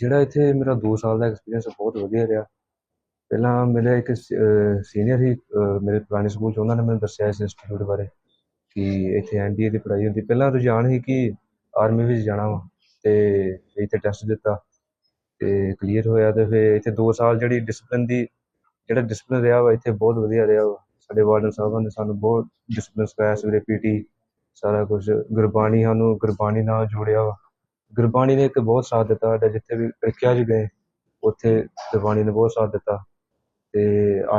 ਜਿਹੜਾ ਇੱਥੇ ਮੇਰਾ 2 ਸਾਲ ਦਾ ਐਕਸਪੀਰੀਅੰਸ ਬਹੁਤ ਵਧੀਆ ਰਿਹਾ। ਪਹਿਲਾਂ ਮੇਰਾ ਇੱਕ ਸੀਨੀਅਰ ਸੀ ਮੇਰੇ ਪੁਰਾਣੇ ਸਕੂਲ 'ਚ ਉਹਨਾਂ ਨੇ ਮੈਨੂੰ ਦੱਸਿਆ ਇਸ ਇੰਸਟੀਚਿਊਟ ਬਾਰੇ ਕਿ ਇੱਥੇ ਐਨਡੀਏ ਦੀ ਪੜ੍ਹਾਈ ਹੁੰਦੀ। ਪਹਿਲਾਂ ਰੁਝਾਨ ਸੀ ਕਿ ਆਰਮੀ ਵਿੱਚ ਜਾਣਾ ਵਾ ਤੇ ਇੱਥੇ ਟੈਸਟ ਦਿੱਤਾ ਤੇ ਕਲੀਅਰ ਹੋਇਆ ਤੇ ਫਿਰ ਇੱਥੇ 2 ਸਾਲ ਜਿਹੜੀ ਡਿਸਪਲਿਨ ਦੀ, ਜਿਹੜਾ ਡਿਸਪਲਿਨ ਰਿਹਾ ਵਾ ਇੱਥੇ ਬਹੁਤ ਵਧੀਆ ਰਿਹਾ ਵਾ। ਸਾਡੇ ਵਾਰਡਨ ਸਾਹਿਬਾਂ ਨੇ ਸਾਨੂੰ ਬਹੁਤ ਡਿਸਪਲਿਨ ਸਿਖਾਇਆ, ਸਵੇਰੇ ਪੀਟੀ ਸਾਰਾ ਕੁਝ ਗੁਰਬਾਣੀ ਸਾਨੂੰ ਗੁਰਬਾਣੀ ਨਾਲ ਜੋੜਿਆ ਵਾ। ਗੁਰਬਾਣੀ ਨੇ ਇੱਕ ਬਹੁਤ ਸਾਥ ਦਿੱਤਾ ਸਾਡਾ ਜਿੱਥੇ ਵੀ ਪ੍ਰੀਖਿਆ 'ਚ ਗਏ ਉੱਥੇ ਗੁਰਬਾਣੀ ਨੇ ਬਹੁਤ ਸਾਥ ਦਿੱਤਾ ਤੇ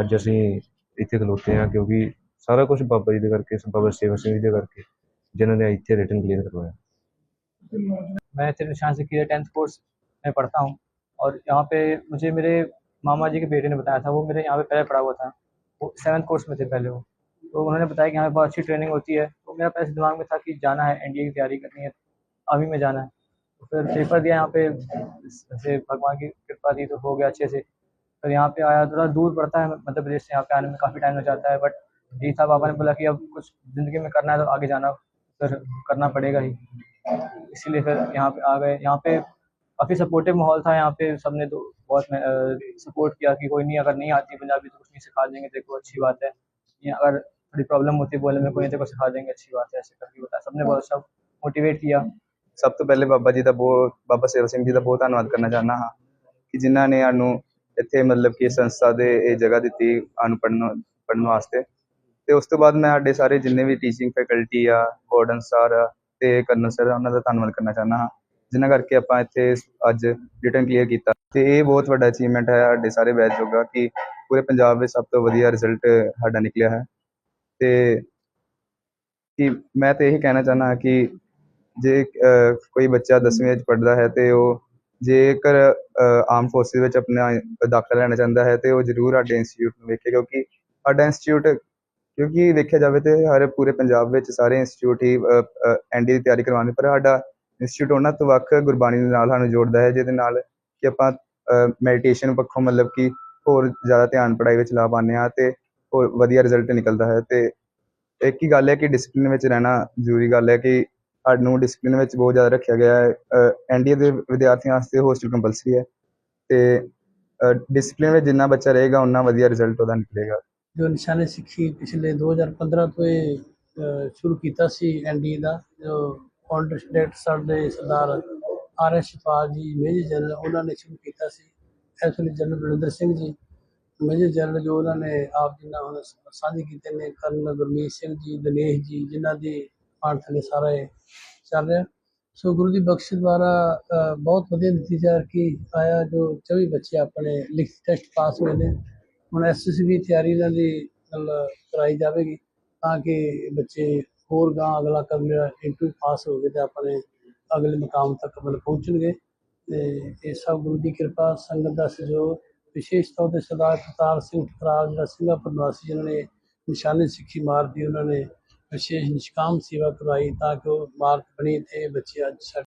ਅੱਜ ਅਸੀਂ ਇੱਥੇ ਖਲੋਤੇ ਹਾਂ ਕਿਉਂਕਿ ਸਾਰਾ ਕੁਝ ਬਾਬਾ ਜੀ ਦੇ ਕਰਕੇ ਬਾਬਾ ਸੇਵਾ ਸਿੰਘ ਜੀ ਦੇ ਕਰਕੇ ਜਿਨ੍ਹਾਂ ਨੇ ਇੱਥੇ ਰਿਟਨ ਕਲੀਅਰ ਕਰਵਾਇਆ मैं निशान से किया टेंथ कोर्स में पढ़ता हूँ और यहाँ पे मुझे मेरे मामा जी के बेटे ने बताया था वो मेरे यहाँ पे पहले पढ़ा हुआ था वो सेवन्थ कोर्स में थे पहले वो तो उन्होंने बताया कि यहाँ पे बहुत अच्छी ट्रेनिंग होती है तो मेरा पहले से दिमाग में था कि जाना है एनडीए की तैयारी करनी है आर्मी में जाना है तो फिर पेपर दिया यहाँ पे। जैसे भगवान की कृपा थी तो हो गया अच्छे से। फिर यहाँ पे आया, थोड़ा दूर पड़ता है मध्य प्रदेश से यहाँ पे आने में काफ़ी टाइम लग जाता है बट यही था, पापा ने बोला कि अब कुछ ज़िंदगी में करना है तो आगे जाना, फिर करना पड़ेगा ही। इसीलिए फिर यहाँ पे आ गए। यहाँ पे काफ़ी सपोर्टिव माहौल था यहाँ पे, सबने तो बहुत सपोर्ट किया कि कोई नहीं, अगर नहीं आती पंजाबी तो कुछ नहीं सिखा देंगे, देखो अच्छी बात है। या अगर थोड़ी प्रॉब्लम होती है बोलने में, कोई देखो सिखा देंगे, अच्छी बात है, ऐसे करके बताया। सबने बहुत सब मोटिवेट किया। ਸਭ ਤੋਂ ਪਹਿਲੇ ਬਾਬਾ ਜੀ ਦਾ ਬਹੁਤ, ਬਾਬਾ ਸੇਵਾ ਸਿੰਘ ਜੀ ਦਾ ਬਹੁਤ ਧੰਨਵਾਦ ਕਰਨਾ ਚਾਹੁੰਦਾ ਹਾਂ ਕਿ ਜਿਨ੍ਹਾਂ ਨੇ ਸਾਨੂੰ ਇੱਥੇ ਮਤਲਬ ਕਿ ਸੰਸਥਾ ਦੇ ਇਹ ਜਗ੍ਹਾ ਦਿੱਤੀ ਸਾਨੂੰ ਪੜ੍ਹਨ ਪੜ੍ਹਨ ਵਾਸਤੇ। ਤੇ ਉਸ ਤੋਂ ਬਾਅਦ ਮੈਂ ਸਾਡੇ ਸਾਰੇ ਜਿੰਨੇ ਵੀ ਟੀਚਿੰਗ ਫੈਕਲਟੀ ਆ ਵਾਰਡਨ ਸਰ ਆ ਤੇ ਕਰਨਲ ਸਰ ਉਹਨਾਂ ਦਾ ਧੰਨਵਾਦ ਕਰਨਾ ਚਾਹੁੰਦਾ ਹਾਂ। ਜਿਨ੍ਹਾਂ ਕਰਕੇ ਆਪਾਂ ਇੱਥੇ ਅੱਜ ਰਿਟਰਨ ਕਲੀਅਰ ਕੀਤਾ। ਤੇ ਇਹ ਬਹੁਤ ਵੱਡਾ ਅਚੀਵਮੈਂਟ ਹੈ ਸਾਡੇ ਸਾਰੇ ਬੈਚ ਜੋਗਾ ਕਿ ਪੂਰੇ ਪੰਜਾਬ ਵਿੱਚ ਸਭ ਤੋਂ ਵਧੀਆ ਰਿਜ਼ਲਟ ਸਾਡਾ ਨਿਕਲਿਆ ਹੈ। ਤੇ ਕਿ ਮੈਂ ਤੇ ਇਹੀ ਕਹਿਣਾ ਚਾਹੁੰਦਾ ਹਾਂ ਕਿ ਜੇ ਕੋਈ ਬੱਚਾ 10ਵੀਂ ਵਿੱਚ ਪੜ੍ਹਦਾ ਹੈ ਤੇ ਉਹ ਜੇਕਰ ਆਰਮ ਫੋਰਸਿਸ ਵਿੱਚ ਆਪਣਾ ਦਾਖਲਾ ਲੈਣਾ ਚਾਹੁੰਦਾ ਹੈ ਤੇ ਉਹ ਜ਼ਰੂਰ ਸਾਡੇ ਇੰਸਟੀਚਿਊਟ ਨੂੰ ਵੇਖੇ ਕਿਉਂਕਿ ਸਾਡਾ ਇੰਸਟੀਚਿਊਟ, ਕਿਉਂਕਿ ਦੇਖਿਆ ਜਾਵੇ ਤੇ ਹਰ ਪੂਰੇ ਪੰਜਾਬ ਵਿੱਚ ਸਾਰੇ ਇੰਸਟੀਚਿਊਟ ਹੀ ਐਨਡੀ ਦੀ ਤਿਆਰੀ ਕਰਵਾਉਂਦੇ ਪਰ ਸਾਡਾ ਇੰਸਟੀਚਿਊਟ ਉਹਨਾਂ ਤੋਂ ਵੱਖ ਗੁਰਬਾਣੀ ਦੇ ਨਾਲ ਸਾਨੂੰ ਜੋੜਦਾ ਹੈ, ਜਿਹਦੇ ਨਾਲ ਕਿ ਆਪਾਂ ਮੈਡੀਟੇਸ਼ਨ ਪੱਖੋਂ ਮਤਲਬ ਕਿ ਹੋਰ ਜ਼ਿਆਦਾ ਧਿਆਨ ਪੜ੍ਹਾਈ ਵਿੱਚ ਲਾ ਪਾਉਂਦੇ ਹਾਂ ਤੇ ਹੋਰ ਵਧੀਆ ਰਿਜ਼ਲਟ ਨਿਕਲਦਾ ਹੈ ਤੇ ਇੱਕ ਹੀ ਗੱਲ ਹੈ ਕਿ ਡਿਸਪਲਿਨ ਵਿੱਚ ਰਹਿਣਾ ਜ਼ਰੂਰੀ ਗੱਲ ਹੈ ਕਿ ਸਾਨੂੰ ਡਿਸਪਲਿਨ ਵਿੱਚ ਬਹੁਤ ਜ਼ਿਆਦਾ ਰੱਖਿਆ ਗਿਆ ਹੈ। ਐਨਡੀਏ ਦੇ ਵਿਦਿਆਰਥੀਆਂ ਵਾਸਤੇ ਹੋਸਟਲ ਕੰਪਲਸਰੀ ਹੈ ਤੇ ਡਿਸਪਲਿਨ ਵਿੱਚ ਜਿੰਨਾ ਬੱਚਾ ਰਹੇਗਾ ਉਨਾ ਵਧੀਆ ਰਿਜ਼ਲਟ ਉਹਦਾ ਨਿਕਲੇਗਾ। ਜੋ ਨਿਸ਼ਾਨੇ ਸਿੱਖੀ ਪਿਛਲੇ 2015 ਤੋਂ ਇਹ ਅ, ਸ਼ੁਰੂ ਕੀਤਾ ਸੀ ਐਨਡੀ ਦਾ ਜੋ ਫਾਊਂਡਰ ਡਾਇਰੈਕਟਰ ਸਾਡੇ ਸਰਦਾਰ ਆਰ ਐਸ ਸ਼ਫਾਲ ਜੀ ਮੇਜਰ ਜਨਰਲ ਉਹਨਾਂ ਨੇ ਸ਼ੁਰੂ ਕੀਤਾ ਸੀ। ਇਸ ਵੇਲੇ general Balwinder Singh ji major general ਜੋ ਉਹਨਾਂ ਨੇ ਆਪ ਜੀ ਨਾਲ ਸਾਂਝੇ ਕੀਤੇ ਨੇ ਕਰਨ ਗੁਰਮੀਤ ਸਿੰਘ ਜੀ ਦਿਨੇਸ਼ ਜੀ ਜਿਨ੍ਹਾਂ ਦੀ ਪਾਠ ਥੱਲੇ ਸਾਰਾ ਇਹ ਚੱਲ ਰਿਹਾ। ਸੋ ਗੁਰੂ ਦੀ ਬਖਸ਼ ਦੁਆਰਾ ਬਹੁਤ ਵਧੀਆ ਨਤੀਜਾ ਕੀ ਆਇਆ ਜੋ 24 ਬੱਚੇ ਆਪਣੇ ਲਿਖਤ ਟੈਸਟ ਪਾਸ ਹੋਏ ਨੇ। ਹੁਣ ਐਸਐਸਬੀ ਤਿਆਰੀ ਇਹਨਾਂ ਦੀ ਮਤਲਬ ਕਰਾਈ ਜਾਵੇਗੀ ਤਾਂ ਕਿ ਬੱਚੇ ਹੋਰ ਗਾਂ ਅਗਲਾ ਕਰਨ ਜਿਹੜਾ ਇੰਟਰਵਿਊ ਪਾਸ ਹੋ ਗਏ ਤੇ ਆਪਣੇ ਅਗਲੇ ਮੁਕਾਮ ਤੱਕ ਮਤਲਬ ਪਹੁੰਚਣਗੇ। ਤੇ ਇਹ ਸਭ ਗੁਰੂ ਦੀ ਕਿਰਪਾ, ਸੰਗਤ ਦਾ ਸਹਿਯੋਗ, ਵਿਸ਼ੇਸ਼ ਤੌਰ ਤੇ ਸਰਦਾਰ ਕਰਤਾਰ ਸਿੰਘ ਠਕਰਾਲ, ਜਿਹੜਾ ਸਿੰਘਾਪੁਰ ਨਿਵਾਸੀ ਜਿਨ੍ਹਾਂ ਨੇ ਨਿਸ਼ਾਨੇ ਸਿੱਖੀ ਮਾਰਦੀ ਉਹਨਾਂ ਨੇ ਵਿਸ਼ੇਸ਼ ਨਿਸ਼ਕਾਮ ਸੇਵਾ ਕਰਵਾਈ ਤਾਂ ਕਿ ਉਹ ਮਾਰਕ ਬਣੇ ਤੇ ਬੱਚੇ ਅੱਜ ਸਾਡੇ